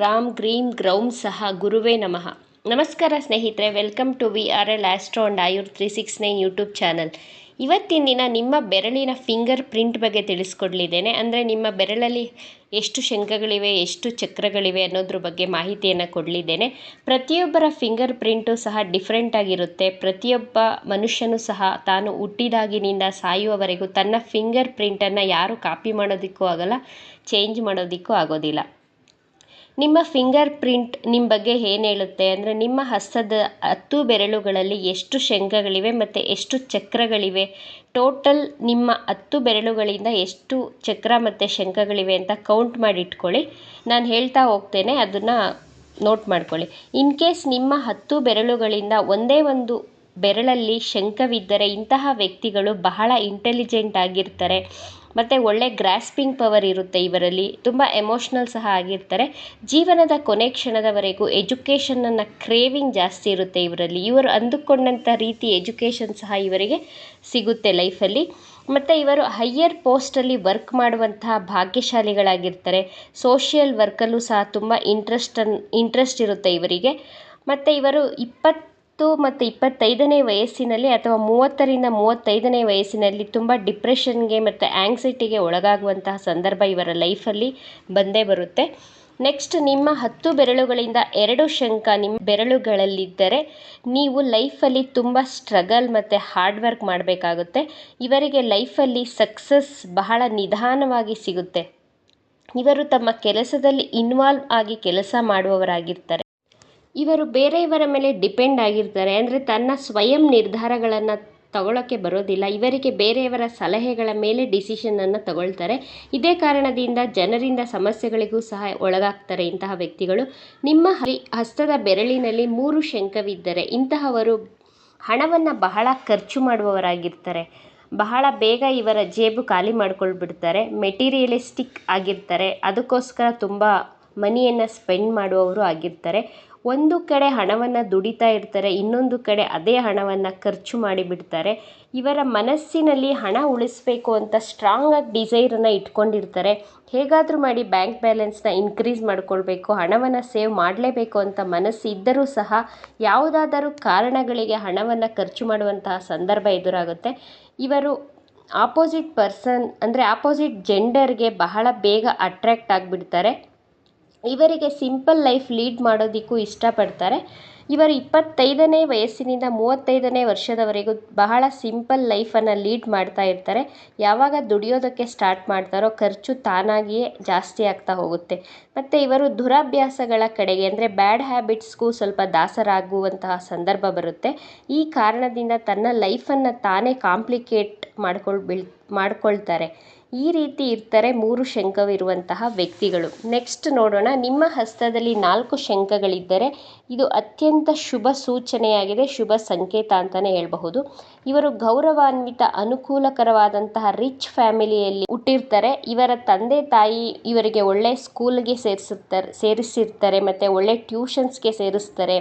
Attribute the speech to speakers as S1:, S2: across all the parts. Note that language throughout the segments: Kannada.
S1: ಗ್ರಾಂ ಗ್ರೀಮ್ ಗ್ರೌಂ ಸಹ ಗುರುವೇ ನಮಃ. ನಮಸ್ಕಾರ ಸ್ನೇಹಿತರೆ welcome to V R L astro and Ayur three six nine YouTube channel ಇವತ್ತಿನ ದಿನ ನಿಮ್ಮ ಬೆರಳಿನ ಫಿಂಗರ್ ಪ್ರಿಂಟ್ ಬಗ್ಗೆ ತಿಳಿಸ್ಕೊಡ್ಲಿದ್ದೇನೆ. ಅಂದರೆ ನಿಮ್ಮ ಬೆರಳಲ್ಲಿ ಎಷ್ಟು ಶಂಖಗಳಿವೆ, ಎಷ್ಟು ಚಕ್ರಗಳಿವೆ ಅನ್ನೋದ್ರ ಬಗ್ಗೆ ಮಾಹಿತಿಯನ್ನು ಕೊಡಲಿದ್ದೇನೆ. ಪ್ರತಿಯೊಬ್ಬರ ಫಿಂಗರ್ ಪ್ರಿಂಟು ಸಹ ಡಿಫ್ರೆಂಟ್ ಆಗಿರುತ್ತೆ. ಪ್ರತಿಯೊಬ್ಬ ಮನುಷ್ಯನು ಸಹ ತಾನು ಹುಟ್ಟಿದಾಗಿನಿಂದ ಸಾಯುವವರೆಗೂ ತನ್ನ ಫಿಂಗರ್ ಪ್ರಿಂಟನ್ನು ಯಾರು ಕಾಪಿ ಮಾಡೋದಕ್ಕೂ ಆಗಲ್ಲ ಚೇಂಜ್ ಮಾಡೋದಕ್ಕೂ ಆಗೋದಿಲ್ಲ. ನಿಮ್ಮ ಫಿಂಗರ್ ಪ್ರಿಂಟ್ ನಿಮ್ಮ ಬಗ್ಗೆ ಏನು ಹೇಳುತ್ತೆ? ಅಂದರೆ ನಿಮ್ಮ ಹಸ್ತದ ಹತ್ತು ಬೆರಳುಗಳಲ್ಲಿ ಎಷ್ಟು ಶಂಖಗಳಿವೆ ಮತ್ತು ಎಷ್ಟು ಚಕ್ರಗಳಿವೆ? ಟೋಟಲ್ ನಿಮ್ಮ ಹತ್ತು ಬೆರಳುಗಳಿಂದ ಎಷ್ಟು ಚಕ್ರ ಮತ್ತು ಶಂಖಗಳಿವೆ ಅಂತ ಕೌಂಟ್ ಮಾಡಿ ಇಟ್ಕೊಳ್ಳಿ. ನಾನು ಹೇಳ್ತಾ ಹೋಗ್ತೇನೆ, ಅದನ್ನು ನೋಟ್ ಮಾಡ್ಕೊಳ್ಳಿ. ಇನ್ ಕೇಸ್ ನಿಮ್ಮ ಹತ್ತು ಬೆರಳುಗಳಿಂದ ಒಂದೇ ಒಂದು ಬೆರಳಲ್ಲಿ ಶಂಖವಿದ್ದರೆ ಇಂತಹ ವ್ಯಕ್ತಿಗಳು ಬಹಳ ಇಂಟೆಲಿಜೆಂಟ್ ಆಗಿರ್ತಾರೆ. ಮತ್ತು ಒಳ್ಳೆ ಗ್ರಾಸ್ಪಿಂಗ್ ಪವರ್ ಇರುತ್ತೆ ಇವರಲ್ಲಿ. ತುಂಬ ಎಮೋಷ್ನಲ್ ಸಹ ಆಗಿರ್ತಾರೆ. ಜೀವನದ ಕೊನೆ ಕ್ಷಣದವರೆಗೂ ಎಜುಕೇಷನನ್ನು ಕ್ರೇವಿಂಗ್ ಜಾಸ್ತಿ ಇರುತ್ತೆ ಇವರಲ್ಲಿ. ಇವರು ಅಂದುಕೊಂಡಂಥ ರೀತಿ ಎಜುಕೇಷನ್ ಸಹ ಇವರಿಗೆ ಸಿಗುತ್ತೆ ಲೈಫಲ್ಲಿ ಮತ್ತು ಇವರು ಹೈಯರ್ ಪೋಸ್ಟಲ್ಲಿ ವರ್ಕ್ ಮಾಡುವಂತಹ ಭಾಗ್ಯಶಾಲಿಗಳಾಗಿರ್ತಾರೆ. ಸೋಷಿಯಲ್ ವರ್ಕಲ್ಲೂ ಸಹ ತುಂಬ ಇಂಟ್ರೆಸ್ಟನ್ ಇಂಟ್ರೆಸ್ಟ್ ಇರುತ್ತೆ ಇವರಿಗೆ. ಮತ್ತು ಇವರು ಇಪ್ಪತ್ತು ಮತ್ತು ಇಪ್ಪತ್ತೈದನೇ ವಯಸ್ಸಿನಲ್ಲಿ ಅಥವಾ ಮೂವತ್ತರಿಂದ ಮೂವತ್ತೈದನೇ ವಯಸ್ಸಿನಲ್ಲಿ ತುಂಬ ಡಿಪ್ರೆಷನ್ಗೆ ಮತ್ತು ಆ್ಯಂಗ್ಸೈಟಿಗೆ ಒಳಗಾಗುವಂತಹ ಸಂದರ್ಭ ಇವರ ಲೈಫಲ್ಲಿ ಬಂದೇ ಬರುತ್ತೆ. ನೆಕ್ಸ್ಟ್, ನಿಮ್ಮ ಹತ್ತು ಬೆರಳುಗಳಿಂದ ಎರಡು ಶಂಖ ನಿಮ್ಮ ಬೆರಳುಗಳಲ್ಲಿದ್ದರೆ ನೀವು ಲೈಫಲ್ಲಿ ತುಂಬ ಸ್ಟ್ರಗಲ್ ಮತ್ತು ಹಾರ್ಡ್ ವರ್ಕ್ ಮಾಡಬೇಕಾಗುತ್ತೆ. ಇವರಿಗೆ ಲೈಫಲ್ಲಿ ಸಕ್ಸಸ್ ಬಹಳ ನಿಧಾನವಾಗಿ ಸಿಗುತ್ತೆ. ಇವರು ತಮ್ಮ ಕೆಲಸದಲ್ಲಿ ಇನ್ವಾಲ್ವ್ ಆಗಿ ಕೆಲಸ ಮಾಡುವವರಾಗಿರ್ತಾರೆ. ಇವರು ಬೇರೆಯವರ ಮೇಲೆ ಡಿಪೆಂಡ್ ಆಗಿರ್ತಾರೆ. ಅಂದರೆ ತನ್ನ ಸ್ವಯಂ ನಿರ್ಧಾರಗಳನ್ನು ತಗೊಳ್ಳೋಕ್ಕೆ ಬರೋದಿಲ್ಲ. ಇವರಿಗೆ ಬೇರೆಯವರ ಸಲಹೆಗಳ ಮೇಲೆ ಡಿಸಿಷನನ್ನು ತಗೊಳ್ತಾರೆ. ಇದೇ ಕಾರಣದಿಂದ ಜನರಿಂದ ಸಮಸ್ಯೆಗಳಿಗೂ ಸಹ ಒಳಗಾಗ್ತಾರೆ ಇಂತಹ ವ್ಯಕ್ತಿಗಳು. ನಿಮ್ಮ ಹಸ್ತದ ಬೆರಳಿನಲ್ಲಿ ಮೂರು ಶಂಖವಿದ್ದರೆ ಇಂತಹವರು ಹಣವನ್ನು ಬಹಳ ಖರ್ಚು ಮಾಡುವವರಾಗಿರ್ತಾರೆ. ಬಹಳ ಬೇಗ ಇವರ ಜೇಬು ಖಾಲಿ ಮಾಡ್ಕೊಳ್ಬಿಡ್ತಾರೆ. ಮೆಟೀರಿಯಲಿಸ್ಟಿಕ್ ಆಗಿರ್ತಾರೆ. ಅದಕ್ಕೋಸ್ಕರ ತುಂಬ ಮನಿಯನ್ನು ಸ್ಪೆಂಡ್ ಮಾಡುವವರು ಆಗಿರ್ತಾರೆ. ಒಂದು ಕಡೆ ಹಣವನ್ನು ದುಡಿತಾ ಇರ್ತಾರೆ, ಇನ್ನೊಂದು ಕಡೆ ಅದೇ ಹಣವನ್ನು ಖರ್ಚು ಮಾಡಿಬಿಡ್ತಾರೆ ಇವರ ಮನಸ್ಸಿನಲ್ಲಿ ಹಣ ಉಳಿಸ್ಬೇಕು ಅಂತ ಸ್ಟ್ರಾಂಗಾಗಿ ಡಿಸೈರನ್ನು ಇಟ್ಕೊಂಡಿರ್ತಾರೆ. ಹೇಗಾದರೂ ಮಾಡಿ ಬ್ಯಾಂಕ್ ಬ್ಯಾಲೆನ್ಸ್ನ ಇನ್ಕ್ರೀಸ್ ಮಾಡ್ಕೊಳ್ಬೇಕು, ಹಣವನ್ನು ಸೇವ್ ಮಾಡಲೇಬೇಕು ಅಂತ ಮನಸ್ಸು ಇದ್ದರೂ ಸಹ ಯಾವುದಾದರೂ ಕಾರಣಗಳಿಗೆ ಹಣವನ್ನು ಖರ್ಚು ಮಾಡುವಂತಹ ಸಂದರ್ಭ ಎದುರಾಗುತ್ತೆ. ಇವರು ಆಪೋಸಿಟ್ ಪರ್ಸನ್ ಅಂದರೆ ಆಪೋಸಿಟ್ ಜೆಂಡರ್ಗೆ ಬಹಳ ಬೇಗ ಅಟ್ರ್ಯಾಕ್ಟ್ ಆಗಿಬಿಡ್ತಾರೆ. ಇವರಿಗೆ ಸಿಂಪಲ್ ಲೈಫ್ ಲೀಡ್ ಮಾಡೋದಕ್ಕೂ ಇಷ್ಟಪಡ್ತಾರೆ. ಇವರು ಇಪ್ಪತ್ತೈದನೇ ವಯಸ್ಸಿನಿಂದ ಮೂವತ್ತೈದನೇ ವರ್ಷದವರೆಗೂ ಬಹಳ ಸಿಂಪಲ್ ಲೈಫನ್ನು ಲೀಡ್ ಮಾಡ್ತಾ ಇರ್ತಾರೆ. ಯಾವಾಗ ದುಡಿಯೋದಕ್ಕೆ ಸ್ಟಾರ್ಟ್ ಮಾಡ್ತಾರೋ ಖರ್ಚು ತಾನಾಗಿಯೇ ಜಾಸ್ತಿ ಆಗ್ತಾ ಹೋಗುತ್ತೆ. ಮತ್ತು ಇವರು ದುರಭ್ಯಾಸಗಳ ಕಡೆಗೆ ಅಂದರೆ ಬ್ಯಾಡ್ ಹ್ಯಾಬಿಟ್ಸ್ಗೂ ಸ್ವಲ್ಪ ದಾಸರಾಗುವಂತಹ ಸಂದರ್ಭ ಬರುತ್ತೆ. ಈ ಕಾರಣದಿಂದ ತನ್ನ ಲೈಫನ್ನು ತಾನೇ ಕಾಂಪ್ಲಿಕೇಟ್ ಮಾಡ್ಕೊಳ್ಬಿಳ್ ಮಾಡ್ಕೊಳ್ತಾರೆ. ಈ ರೀತಿ ಇರ್ತಾರೆ ಮೂರು ಶಂಖವಿರುವಂತಹ ವ್ಯಕ್ತಿಗಳು. ನೆಕ್ಸ್ಟ್ ನೋಡೋಣ. ನಿಮ್ಮ ಹಸ್ತದಲ್ಲಿ ನಾಲ್ಕು ಶಂಖಗಳಿದ್ದರೆ ಇದು ಅತ್ಯಂತ ಶುಭ ಸೂಚನೆಯಾಗಿದೆ, ಶುಭ ಸಂಕೇತ ಅಂತಲೇ ಹೇಳಬಹುದು. ಇವರು ಗೌರವಾನ್ವಿತ, ಅನುಕೂಲಕರವಾದಂತಹ ರಿಚ್ ಫ್ಯಾಮಿಲಿಯಲ್ಲಿ ಹುಟ್ಟಿರ್ತಾರೆ. ಇವರ ತಂದೆ ತಾಯಿ ಇವರಿಗೆ ಒಳ್ಳೆ ಸ್ಕೂಲ್ಗೆ ಸೇರಿಸುತ್ತಾರೆ, ಸೇರಿಸಿರ್ತಾರೆ, ಮತ್ತು ಒಳ್ಳೆ ಟ್ಯೂಷನ್ಸ್ಗೆ ಸೇರಿಸ್ತಾರೆ.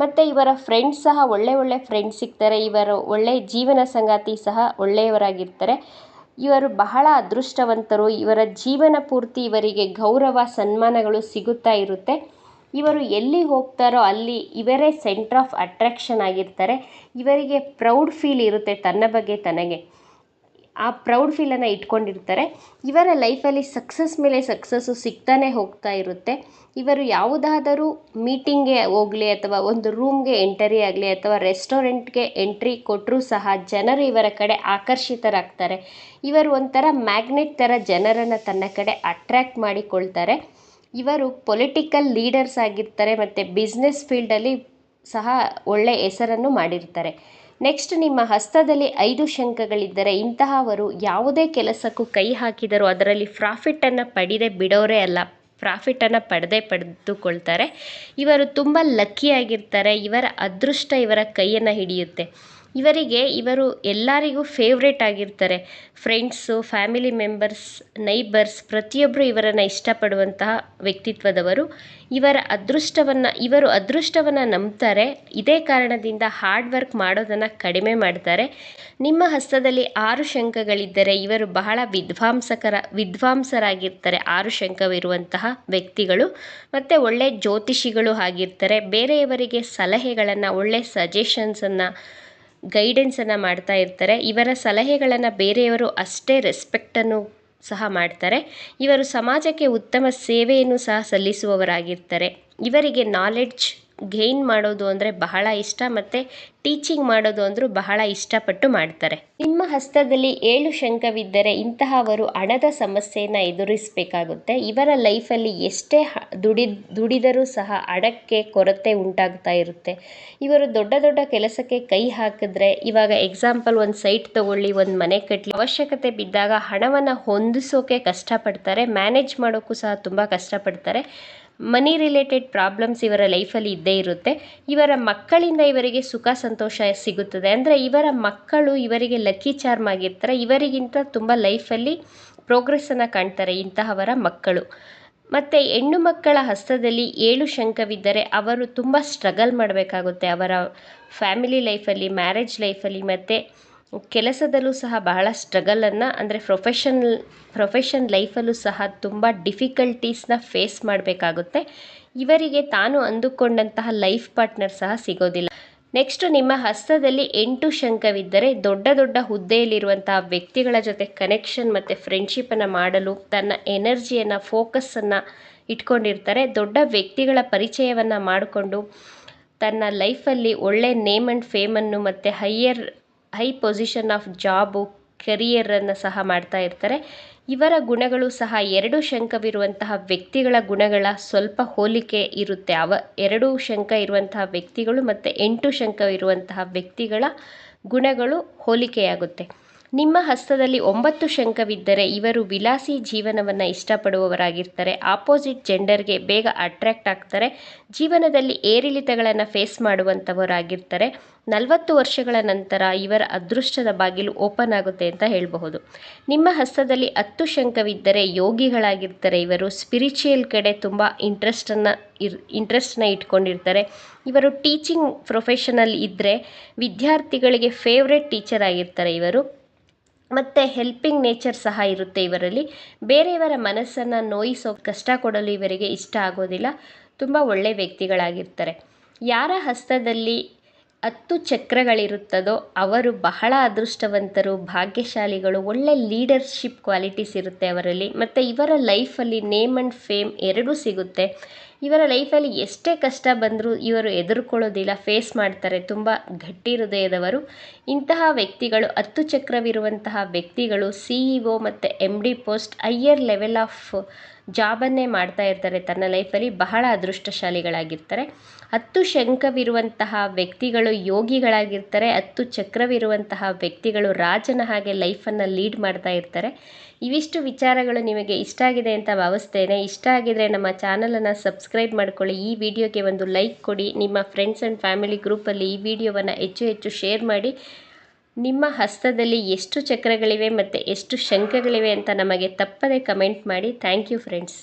S1: ಮತ್ತು ಇವರ ಫ್ರೆಂಡ್ಸ್ ಸಹ ಒಳ್ಳೆ ಒಳ್ಳೆ ಫ್ರೆಂಡ್ಸ್ ಸಿಗ್ತಾರೆ. ಇವರು ಒಳ್ಳೆ ಜೀವನ ಸಂಗಾತಿ ಸಹ ಒಳ್ಳೆಯವರಾಗಿರ್ತಾರೆ. ಇವರು ಬಹಳ ಅದೃಷ್ಟವಂತರು. ಇವರ ಜೀವನ ಪೂರ್ತಿ ಇವರಿಗೆ ಗೌರವ, ಸನ್ಮಾನಗಳು ಸಿಗುತ್ತಾ ಇರುತ್ತೆ. ಇವರು ಎಲ್ಲಿ ಹೋಗ್ತಾರೋ ಅಲ್ಲಿ ಇವರೇ ಸೆಂಟ್ರ್ ಆಫ್ ಅಟ್ರ್ಯಾಕ್ಷನ್ ಆಗಿರ್ತಾರೆ. ಇವರಿಗೆ ಪ್ರೌಡ್ ಫೀಲ್ ಇರುತ್ತೆ ತನ್ನ ಬಗ್ಗೆ ತನಗೆ. ಆ ಪ್ರೌಡ್ ಫೀಲನ್ನು ಇಟ್ಕೊಂಡಿರ್ತಾರೆ. ಇವರ ಲೈಫಲ್ಲಿ ಸಕ್ಸಸ್ ಮೇಲೆ ಸಕ್ಸಸ್ಸು ಸಿಗ್ತಾನೆ ಹೋಗ್ತಾ ಇರುತ್ತೆ. ಇವರು ಯಾವುದಾದರೂ ಮೀಟಿಂಗ್ಗೆ ಹೋಗಲಿ ಅಥವಾ ಒಂದು ರೂಮ್ಗೆ ಎಂಟರಿ ಆಗಲಿ ಅಥವಾ ರೆಸ್ಟೋರೆಂಟ್ಗೆ ಎಂಟ್ರಿ ಕೊಟ್ಟರೂ ಸಹ ಜನರು ಇವರ ಕಡೆ ಆಕರ್ಷಿತರಾಗ್ತಾರೆ. ಇವರು ಒಂಥರ ಮ್ಯಾಗ್ನೆಟ್ ಥರ ಜನರನ್ನು ತನ್ನ ಕಡೆ ಅಟ್ರ್ಯಾಕ್ಟ್ ಮಾಡಿಕೊಳ್ತಾರೆ. ಇವರು ಪೊಲಿಟಿಕಲ್ ಲೀಡರ್ಸ್ ಆಗಿರ್ತಾರೆ ಮತ್ತು ಬಿಸ್ನೆಸ್ ಫೀಲ್ಡಲ್ಲಿ ಸಹ ಒಳ್ಳೆಯ ಹೆಸರನ್ನು ಮಾಡಿರ್ತಾರೆ. ನೆಕ್ಸ್ಟ್ ನಿಮ್ಮ ಹಸ್ತದಲ್ಲಿ ಐದು ಶಂಖಗಳಿದ್ದರೆ ಇಂತಹವರು ಯಾವುದೇ ಕೆಲಸಕ್ಕೂ ಕೈ ಹಾಕಿದರೂ ಅದರಲ್ಲಿ ಪ್ರಾಫಿಟನ್ನು ಪಡೆದೇ ಬಿಡೋರೇ ಅಲ್ಲ. ಪ್ರಾಫಿಟನ್ನು ಪಡೆದೇ ಪಡೆದುಕೊಳ್ತಾರೆ. ಇವರು ತುಂಬ ಲಕ್ಕಿಯಾಗಿರ್ತಾರೆ ಇವರ ಅದೃಷ್ಟ ಇವರ ಕೈಯನ್ನು ಹಿಡಿಯುತ್ತೆ. ಇವರಿಗೆ, ಇವರು ಎಲ್ಲರಿಗೂ ಫೇವ್ರೇಟ್ ಆಗಿರ್ತಾರೆ. ಫ್ರೆಂಡ್ಸು ಫ್ಯಾಮಿಲಿ ಮೆಂಬರ್ಸ್ ನೈಬರ್ಸ್ ಪ್ರತಿಯೊಬ್ಬರು ಇವರನ್ನು ಇಷ್ಟಪಡುವಂತಹ ವ್ಯಕ್ತಿತ್ವದವರು. ಇವರ ಅದೃಷ್ಟವನ್ನು, ಇವರು ಅದೃಷ್ಟವನ್ನು ನಂಬ್ತಾರೆ. ಇದೇ ಕಾರಣದಿಂದ ಹಾರ್ಡ್ ವರ್ಕ್ ಮಾಡೋದನ್ನು ಕಡಿಮೆ ಮಾಡ್ತಾರೆ. ನಿಮ್ಮ ಹಸ್ತದಲ್ಲಿ ಆರು ಶಂಖಗಳಿದ್ದರೆ ಇವರು ಬಹಳ ವಿದ್ವಾಂಸಕರ, ವಿದ್ವಾಂಸರಾಗಿರ್ತಾರೆ. ಆರು ಶಂಖವಿರುವಂತಹ ವ್ಯಕ್ತಿಗಳು. ಮತ್ತು ಒಳ್ಳೆ ಜ್ಯೋತಿಷಿಗಳು ಆಗಿರ್ತಾರೆ. ಬೇರೆಯವರಿಗೆ ಸಲಹೆಗಳನ್ನು, ಒಳ್ಳೆ ಸಜೆಷನ್ಸನ್ನು ಗೈಡೆನ್ಸನ್ನು ಮಾಡ್ತಾ ಇರ್ತಾರೆ. ಇವರ ಸಲಹೆಗಳನ್ನು ಬೇರೆಯವರು ಅಷ್ಟೇ ರೆಸ್ಪೆಕ್ಟನ್ನು ಸಹ ಮಾಡ್ತಾರೆ. ಇವರು ಸಮಾಜಕ್ಕೆ ಉತ್ತಮ ಸೇವೆಯನ್ನು ಸಹ ಸಲ್ಲಿಸುವವರಾಗಿರ್ತಾರೆ. ಇವರಿಗೆ ನಾಲೆಡ್ಜ್ ಗೈನ್ ಮಾಡೋದು ಅಂದರೆ ಬಹಳ ಇಷ್ಟ ಮತ್ತು ಟೀಚಿಂಗ್ ಮಾಡೋದು ಅಂದರೂ ಬಹಳ ಇಷ್ಟಪಟ್ಟು ಮಾಡ್ತಾರೆ. ನಿಮ್ಮ ಹಸ್ತದಲ್ಲಿ ಏಳು ಶಂಖವಿದ್ದರೆ ಇಂತಹವರು ಹಣದ ಸಮಸ್ಯೆಯನ್ನು ಎದುರಿಸಬೇಕಾಗುತ್ತೆ. ಇವರ ಲೈಫಲ್ಲಿ ಎಷ್ಟೇ ಹ, ದುಡಿ, ದುಡಿದರೂ ಸಹ ಹಣಕ್ಕೆ ಕೊರತೆ ಉಂಟಾಗ್ತಾ ಇರುತ್ತೆ. ಇವರು ದೊಡ್ಡ ದೊಡ್ಡ ಕೆಲಸಕ್ಕೆ ಕೈ ಹಾಕಿದ್ರೆ ಇವಾಗ ಎಕ್ಸಾಂಪಲ್ ಒಂದು ಸೈಟ್ ತಗೊಳ್ಳಿ, ಒಂದು ಮನೆ ಕಟ್ಟಲಿ ಅವಶ್ಯಕತೆ ಬಿದ್ದಾಗ ಹಣವನ್ನು ಹೊಂದಿಸೋಕೆ ಕಷ್ಟಪಡ್ತಾರೆ ಮ್ಯಾನೇಜ್ ಮಾಡೋಕ್ಕೂ ಸಹ ತುಂಬ ಕಷ್ಟಪಡ್ತಾರೆ. ಮನಿ ರಿಲೇಟೆಡ್ ಪ್ರಾಬ್ಲಮ್ಸ್ ಇವರ ಲೈಫಲ್ಲಿ ಇದ್ದೇ ಇರುತ್ತೆ. ಇವರ ಮಕ್ಕಳಿಂದ ಇವರಿಗೆ ಸುಖ, ಸಂತೋಷ ಸಿಗುತ್ತದೆ. ಅಂದರೆ ಇವರ ಮಕ್ಕಳು ಇವರಿಗೆ ಲಕ್ಕಿ ಚಾರ್ಮ್ ಆಗಿರ್ತಾರೆ. ಇವರಿಗಿಂತ ತುಂಬ ಲೈಫಲ್ಲಿ ಪ್ರೋಗ್ರೆಸ್ಸನ್ನು ಕಾಣ್ತಾರೆ ಇಂತಹವರ ಮಕ್ಕಳು. ಮತ್ತು ಹೆಣ್ಣು ಮಕ್ಕಳ ಹಸ್ತದಲ್ಲಿ ಏಳು ಶಂಖವಿದ್ದರೆ ಅವರು ತುಂಬ ಸ್ಟ್ರಗಲ್ ಮಾಡಬೇಕಾಗುತ್ತೆ ಅವರ ಫ್ಯಾಮಿಲಿ ಲೈಫಲ್ಲಿ ಮ್ಯಾರೇಜ್ ಲೈಫಲ್ಲಿ ಮತ್ತು ಕೆಲಸದಲ್ಲೂ ಸಹ ಬಹಳ ಸ್ಟ್ರಗಲನ್ನು ಅಂದರೆ ಪ್ರೊಫೆಷನ್ ಪ್ರೊಫೆಷನ್ ಲೈಫಲ್ಲೂ ಸಹ ತುಂಬ ಡಿಫಿಕಲ್ಟೀಸ್ನ ಫೇಸ್ ಮಾಡಬೇಕಾಗುತ್ತೆ. ಇವರಿಗೆ ತಾನು ಅಂದುಕೊಂಡಂತಹ ಲೈಫ್ ಪಾರ್ಟ್ನರ್ ಸಹ ಸಿಗೋದಿಲ್ಲ. ನೆಕ್ಸ್ಟು ನಿಮ್ಮ ಹಸ್ತದಲ್ಲಿ ಎಂಟು ಶಂಖವಿದ್ದರೆ ದೊಡ್ಡ ದೊಡ್ಡ ಹುದ್ದೆಯಲ್ಲಿರುವಂತಹ ವ್ಯಕ್ತಿಗಳ ಜೊತೆ ಕನೆಕ್ಷನ್ ಮತ್ತು ಫ್ರೆಂಡ್ಶಿಪ್ಪನ್ನು ಮಾಡಲು ತನ್ನ ಎನರ್ಜಿಯನ್ನು ಫೋಕಸ್ಸನ್ನು ಇಟ್ಕೊಂಡಿರ್ತಾರೆ. ದೊಡ್ಡ ವ್ಯಕ್ತಿಗಳ ಪರಿಚಯವನ್ನು ಮಾಡಿಕೊಂಡು ತನ್ನ ಲೈಫಲ್ಲಿ ಒಳ್ಳೆ ನೇಮ್ ಆ್ಯಂಡ್ ಫೇಮನ್ನು ಮತ್ತು higher high position of job, ಕೆರಿಯರನ್ನು ಸಹ ಮಾಡ್ತಾ ಇರ್ತಾರೆ. ಇವರ ಗುಣಗಳು ಸಹ ಎರಡು ಶಂಕವಿರುವಂತಹ ವ್ಯಕ್ತಿಗಳ ಗುಣಗಳ ಸ್ವಲ್ಪ ಹೋಲಿಕೆ ಇರುತ್ತೆ. ಅವ ಎರಡು ಶಂಕ ಇರುವಂತಹ ವ್ಯಕ್ತಿಗಳು ಮತ್ತು ಎಂಟು ಶಂಕವಿರುವಂತಹ ವ್ಯಕ್ತಿಗಳ ಗುಣಗಳು ಹೋಲಿಕೆಯಾಗುತ್ತೆ. ನಿಮ್ಮ ಹಸ್ತದಲ್ಲಿ ಒಂಬತ್ತು ಶಂಖವಿದ್ದರೆ ಇವರು ವಿಲಾಸಿ ಜೀವನವನ್ನು ಇಷ್ಟಪಡುವವರಾಗಿರ್ತಾರೆ. ಆಪೋಸಿಟ್ ಜೆಂಡರ್ಗೆ ಬೇಗ ಅಟ್ರ್ಯಾಕ್ಟ್ ಆಗ್ತಾರೆ. ಜೀವನದಲ್ಲಿ ಏರಿಳಿತಗಳನ್ನು ಫೇಸ್ ಮಾಡುವಂಥವರಾಗಿರ್ತಾರೆ ನಲವತ್ತು ವರ್ಷಗಳ ನಂತರ ಇವರ ಅದೃಷ್ಟದ ಬಾಗಿಲು ಓಪನ್ ಆಗುತ್ತೆ ಅಂತ ಹೇಳಬಹುದು. ನಿಮ್ಮ ಹಸ್ತದಲ್ಲಿ ಹತ್ತು ಶಂಖವಿದ್ದರೆ ಯೋಗಿಗಳಾಗಿರ್ತಾರೆ. ಇವರು ಸ್ಪಿರಿಚುಯಲ್ ಕಡೆ ತುಂಬ ಇಂಟ್ರೆಸ್ಟನ್ನು ಇರ್ ಇಂಟ್ರೆಸ್ಟನ್ನ ಇಟ್ಕೊಂಡಿರ್ತಾರೆ. ಇವರು ಟೀಚಿಂಗ್ ಪ್ರೊಫೆಷನಲ್ ಇದ್ದರೆ ವಿದ್ಯಾರ್ಥಿಗಳಿಗೆ ಫೇವ್ರೆಟ್ ಟೀಚರ್ ಆಗಿರ್ತಾರೆ ಇವರು. ಮತ್ತು ಹೆಲ್ಪಿಂಗ್ ನೇಚರ್ ಸಹ ಇರುತ್ತೆ ಇವರಲ್ಲಿ. ಬೇರೆಯವರ ಮನಸ್ಸನ್ನು ನೋಯಿಸೋ ಕಷ್ಟ ಕೊಡಲು ಇವರಿಗೆ ಇಷ್ಟ ಆಗೋದಿಲ್ಲ. ತುಂಬ ಒಳ್ಳೆಯ ವ್ಯಕ್ತಿಗಳಾಗಿರ್ತಾರೆ. ಯಾರ ಹಸ್ತದಲ್ಲಿ ಹತ್ತು ಚಕ್ರಗಳಿರುತ್ತದೋ ಅವರು ಬಹಳ ಅದೃಷ್ಟವಂತರು, ಭಾಗ್ಯಶಾಲಿಗಳು, ಒಳ್ಳೆ ಲೀಡರ್ಶಿಪ್ ಕ್ವಾಲಿಟೀಸ್ ಇರುತ್ತೆ ಅವರಲ್ಲಿ. ಮತ್ತು ಇವರ ಲೈಫಲ್ಲಿ ನೇಮ್ ಆ್ಯಂಡ್ ಫೇಮ್ ಎರಡೂ ಸಿಗುತ್ತೆ. ಇವರ ಲೈಫಲ್ಲಿ ಎಷ್ಟೇ ಕಷ್ಟ ಬಂದರೂ ಇವರು ಎದುರುಕೊಳ್ಳೋದಿಲ್ಲ, ಫೇಸ್ ಮಾಡ್ತಾರೆ. ತುಂಬ ಗಟ್ಟಿ ಹೃದಯದವರು. ಇಂತಹ ವ್ಯಕ್ತಿಗಳು ಹತ್ತು ಚಕ್ರವಿರುವಂತಹ ವ್ಯಕ್ತಿಗಳು, ಸಿ ಇ ಒ ಮತ್ತು M D post, higher level of ಜಾಬನ್ನೇ ಮಾಡ್ತಾ ಇರ್ತಾರೆ. ತನ್ನ ಲೈಫಲ್ಲಿ ಬಹಳ ಅದೃಷ್ಟಶಾಲಿಗಳಾಗಿರ್ತಾರೆ. ಹತ್ತು ಶಂಖವಿರುವಂತಹ ವ್ಯಕ್ತಿಗಳು ಯೋಗಿಗಳಾಗಿರ್ತಾರೆ. ಹತ್ತು ಚಕ್ರವಿರುವಂತಹ ವ್ಯಕ್ತಿಗಳು ರಾಜನ ಹಾಗೆ ಲೈಫನ್ನು ಲೀಡ್ ಮಾಡ್ತಾ ಇರ್ತಾರೆ. ಇವಿಷ್ಟು ವಿಚಾರಗಳು ನಿಮಗೆ ಇಷ್ಟ ಆಗಿದೆ ಅಂತ ಭಾವಿಸ್ತೇನೆ. ಇಷ್ಟ ಆಗಿದ್ರೆ ನಮ್ಮ ಚಾನಲನ್ನು ಸಬ್ಸ್ಕ್ರೈಬ್ ಮಾಡ್ಕೊಳ್ಳಿ. ಈ ವಿಡಿಯೋಗೆ ಒಂದು ಲೈಕ್ ಕೊಡಿ. ನಿಮ್ಮ ಫ್ರೆಂಡ್ಸ್ ಆ್ಯಂಡ್ ಫ್ಯಾಮಿಲಿ ಗ್ರೂಪಲ್ಲಿ ಈ ವಿಡಿಯೋವನ್ನು ಹೆಚ್ಚು ಹೆಚ್ಚು ಶೇರ್ ಮಾಡಿ. ನಿಮ್ಮ ಹಸ್ತದಲ್ಲಿ ಎಷ್ಟು ಚಕ್ರಗಳಿವೆ ಮತ್ತು ಎಷ್ಟು ಶಂಖಗಳಿವೆ ಅಂತ ನಮಗೆ ತಪ್ಪದೆ ಕಮೆಂಟ್ ಮಾಡಿ. Thank you friends.